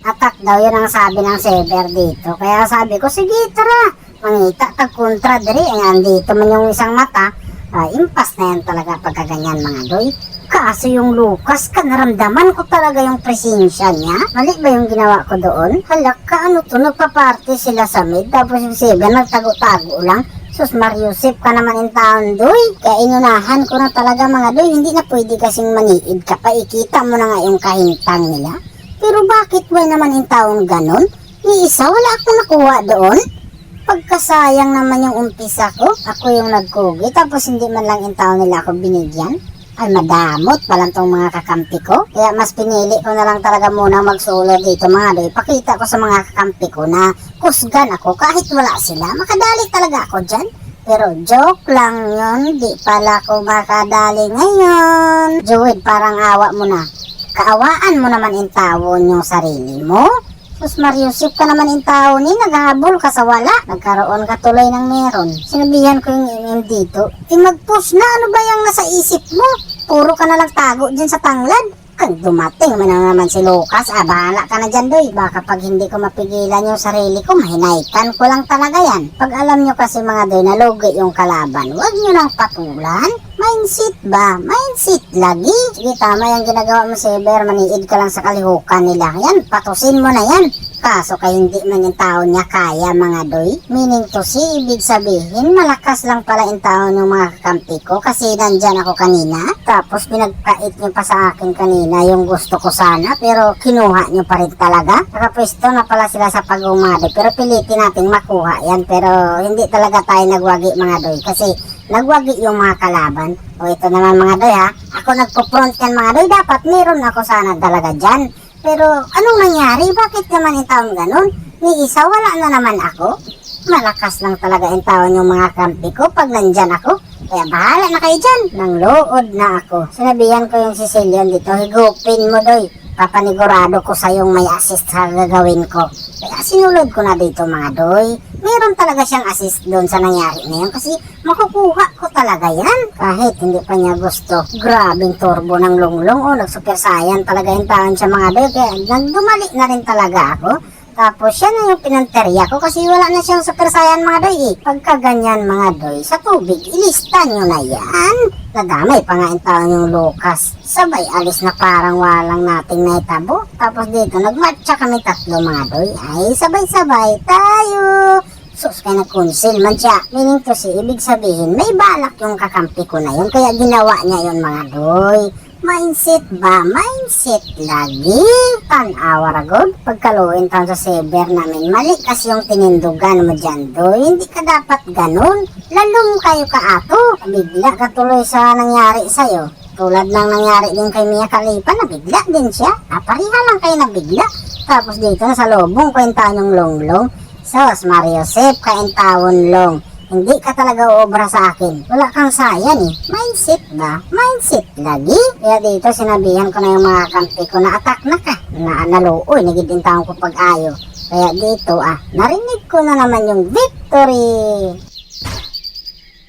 Attack daw, yun ang sabi ng Sever dito. Kaya sabi ko, sige, tara. Mangita, tag-kontra diri. Ay, andito man yung isang mata. Ah, impas na yan talaga pagkaganyan mga doy. Kaso yung Lucas, ka naramdaman ko talaga yung presensya niya. Mali ba yung ginawa ko doon? Halak ka, ano to, nagpa-party sila sa mid. Tapos yung Sever, nagtago-tago lang. Sus Mariusip ka naman in town, doy. Kaya inunahan ko na talaga mga doy. Hindi na pwede kasing maniid ka pa. Ikita mo na nga yung kahintang nila. Pero bakit ba naman in town ganon? Ni isa, wala akong nakuha doon. Pagkasayang naman yung umpisa ko, ako yung nagkugi, tapos hindi man lang in town nila ako binigyan. Ay madamot palang tong mga kakampi ko. Kaya mas pinili ko na lang talaga muna magsolo dito mga doy. Pakita ko sa mga kakampi ko na kusgan ako kahit wala sila. Makadali talaga ako dyan. Pero joke lang yun, di pala ako makadali ngayon. Joed, parang awa mo na. Kaawaan mo naman in tawon yung sarili mo. Sus Mariusip ka naman in tao ni, naghahabol ka sa wala. Nagkaroon ka tuloy ng meron. Sinabihan ko yung MM dito, eh mag-push na, ano ba yung nasa isip mo? Puro ka na lang tago dyan sa tanglad. Kung dumating mo na naman si Lucas, ah, bahala ka na dyan, doy. Baka pag hindi ko mapigilan yung sarili ko, mahinaykan ko lang talaga yan. Pag alam nyo kasi mga doy, nalugi yung kalaban, huwag nyo nang patulan. Mindset ba? Mindset lagi. Sige, tama yung ginagawa mo, Sever. Maniid ka lang sa kalihukan nila. Yan, patusin mo na yan. Kaso kay hindi man yung tao niya kaya mga doy. Meaning to see, ibig sabihin, malakas lang pala yung tao ng mga kakampi ko kasi nandyan ako kanina. Tapos pinagkait niyo pa sa akin kanina yung gusto ko sana pero kinuha niyo pa rin talaga. Nakapwesto na pala sila sa pag-umado pero pilitin natin makuha yan pero hindi talaga tayo nagwagi mga doy kasi nagwagi yung mga kalaban. O ito naman mga doy ha, ako nagpo-front yan mga doy, dapat meron ako sana talaga dyan. Pero anong nangyari? Bakit naman yung taon ganun? Ni isa wala na naman ako. Malakas lang talaga yung taon yung mga kampi ko pag nandyan ako. Kaya bahala na kayo dyan. Nang lood na ako. Sinabihan ko yung Sicilian dito, higupin mo doy. Papanigurado ko sa yung may assist sa gagawin ko. Kaya sinulod ko na dito mga doy. Meron talaga siyang assist doon sa nangyari na yun kasi makukuha ko talaga yan. Kahit hindi pa niya gusto. Grabing turbo ng lunglong o nag-super saiyan talaga yung taon siya mga doy. Kaya nagdumali na rin talaga ako. Tapos siya na yung pinanterya ko kasi wala na siyang super saiyan mga doy eh. Pagka ganyan mga doy, sa tubig, ilista nyo na yan. Nadamay pa nga yung taon yung Lucas. Sabay alis na parang walang nating naitabo. Tapos dito, nagmatcha kami tatlo mga doy. Ay, sabay-sabay tayo. Sus, kaya nag-conceal man siya. Meaning to say, ibig sabihin, may balak yung kakampi ko na yun. Kaya ginawa niya yun mga doy. Mindset ba? Mindset lagi. Tanawa ragod. Pagkaluin tayo sa sever namin, mali kasi yung tinindugan mo dyan doy. Hindi ka dapat ganun. Lalong kayo ka ato. Bigla ka tuloy sa nangyari sa'yo. Tulad ng nangyari din kay Mia Khalifa, nabigla din siya. Apariha lang kayo nabigla. Tapos dito na sa lobong, kwenta yung longlong. Sos, Mario Sep, kaintawon long. Hindi ka talaga uobra sa akin. Wala kang sayan eh. Mindset ba? Mindset lagi. Kaya dito sinabihan ko na yung mga kampi ko na attack na ka. Na naluoy, nagidintahan ko pag-ayo. Kaya dito ah, narinig ko na naman yung victory.